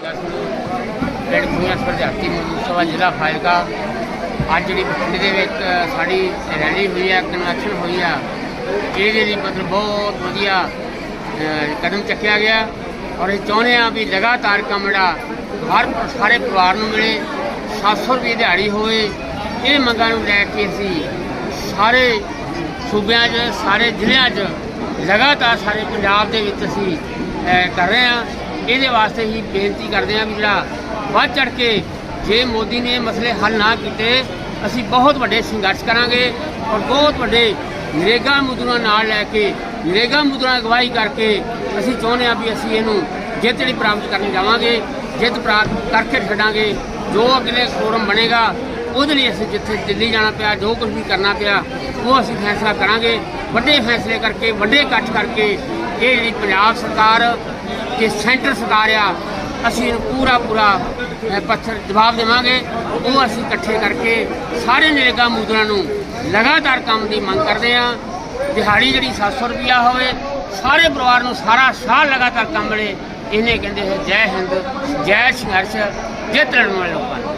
ਪਿੰਡ ਖੂਹਾਂ ਸਰਜਾਤੀ ਮੂਸਾ ਜ਼ਿਲ੍ਹਾ ਫਾਜ਼ਿਲਕਾ। ਅੱਜ ਜਿਹੜੀ ਬਠਿੰਡੇ ਦੇ ਵਿੱਚ ਸਾਡੀ ਰੈਲੀ ਹੋਈ ਹੈ ਕਨਵੈਨਸ਼ਨ ਹੋਈ ਆ। ਇਹਦੇ ਲਈ ਮਤਲਬ ਬਹੁਤ ਵਧੀਆ ਕਦਮ ਚੱਕਿਆ ਗਿਆ। ਔਰ ਇਹ ਚਾਹੁੰਦੇ ਆ ਵੀ ਲਗਾਤਾਰ ਕੰਮ ਜਿਹੜਾ, ਹਰ ਸਾਰੇ ਪਰਿਵਾਰ ਨੂੰ ਮਿਲੇ 700 ਰੁਪਏ ਦਿਹਾੜੀ ਹੋਵੇ। ਇਹ ਮੰਗਾਂ ਨੂੰ ਲੈ ਕੇ ਅਸੀਂ ਸਾਰੇ ਸੂਬਿਆਂ 'ਚ, ਸਾਰੇ ਜ਼ਿਲ੍ਹਿਆਂ 'ਚ ਲਗਾਤਾਰ ਸਾਰੇ ਪੰਜਾਬ ਦੇ ਵਿੱਚ ਅਸੀਂ ਕਰ ਰਹੇ ਹਾਂ। ਇਹਦੇ ਵਾਸਤੇ ਹੀ ਬੇਨਤੀ ਕਰਦੇ ਹਾਂ ਵੀ ਜਿਹੜਾ ਵੱਧ ਚੜ ਕੇ ਜੇ ਮੋਦੀ ਨੇ ਮਸਲੇ ਹੱਲ ਨਾ ਕੀਤੇ, ਅਸੀਂ ਬਹੁਤ ਵੱਡੇ ਸੰਘਰਸ਼ ਕਰਾਂਗੇ ਔਰ ਬਹੁਤ ਵੱਡੇ ਨਰੇਗਾ ਮਜ਼ਦੂਰਾਂ ਨਾਲ ਲੈ ਕੇ, ਨਰੇਗਾ ਮਜ਼ਦੂਰਾਂ ਅਗਵਾਈ ਕਰਕੇ ਅਸੀਂ ਚਾਹੁੰਦੇ ਹਾਂ ਵੀ ਅਸੀਂ ਇਹਨੂੰ ਜਿੱਤ ਜਿਹੜੀ ਪ੍ਰਾਪਤ ਕਰਨ ਜਾਵਾਂਗੇ, ਜਿੱਤ ਪ੍ਰਾਪਤ ਕਰਕੇ ਛੱਡਾਂਗੇ, ਜੋ ਅਗਲੇ ਫੋਰਮ ਬਣੇਗਾ, ਉਹਦੇ ਲਈ ਅਸੀਂ ਜਿੱਥੇ ਦਿੱਲੀ ਜਾਣਾ ਪਿਆ, ਜੋ ਕੁਝ ਵੀ ਕਰਨਾ ਪਿਆ, ਉਹ ਅਸੀਂ ਫੈਸਲਾ ਕਰਾਂਗੇ। ਵੱਡੇ ਫੈਸਲੇ ਕਰਕੇ, ਵੱਡੇ ਇਕੱਠ ਕਰਕੇ ਇਹ ਜਿਹੜੀ ਪੰਜਾਬ ਸਰਕਾਰ ਕਿ ਸੈਂਟਰ ਸਰਕਾਰ ਆ ਅਸੀਂ ਇਹਨੂੰ ਪੂਰਾ ਪੂਰਾ ਪੱਥਰ ਜਵਾਬ ਦੇਵਾਂਗੇ। ਉਹ ਅਸੀਂ ਇਕੱਠੇ ਕਰਕੇ ਸਾਰੇ ਨਰੇਗਾ ਮਜ਼ਦੂਰਾਂ ਨੂੰ ਲਗਾਤਾਰ ਕੰਮ ਦੀ ਮੰਗ ਕਰਦੇ ਆ ਦਿਹਾੜੀ ਜਿਹੜੀ 700 ਰੁਪਿਆ ਹੋਵੇ, ਸਾਰੇ ਪਰਿਵਾਰ ਨੂੰ ਸਾਰਾ ਸਾਲ ਲਗਾਤਾਰ ਕੰਮ ਮਿਲੇ ਇਹਨੇ ਕਹਿੰਦੇ ਹੈ ਜੈ ਹਿੰਦ, ਜੈ ਸੰਘਰਸ਼, ਜੈ ਲੜਨ ਵਾਲੇ ਲੋਕਾਂ ਨੂੰ।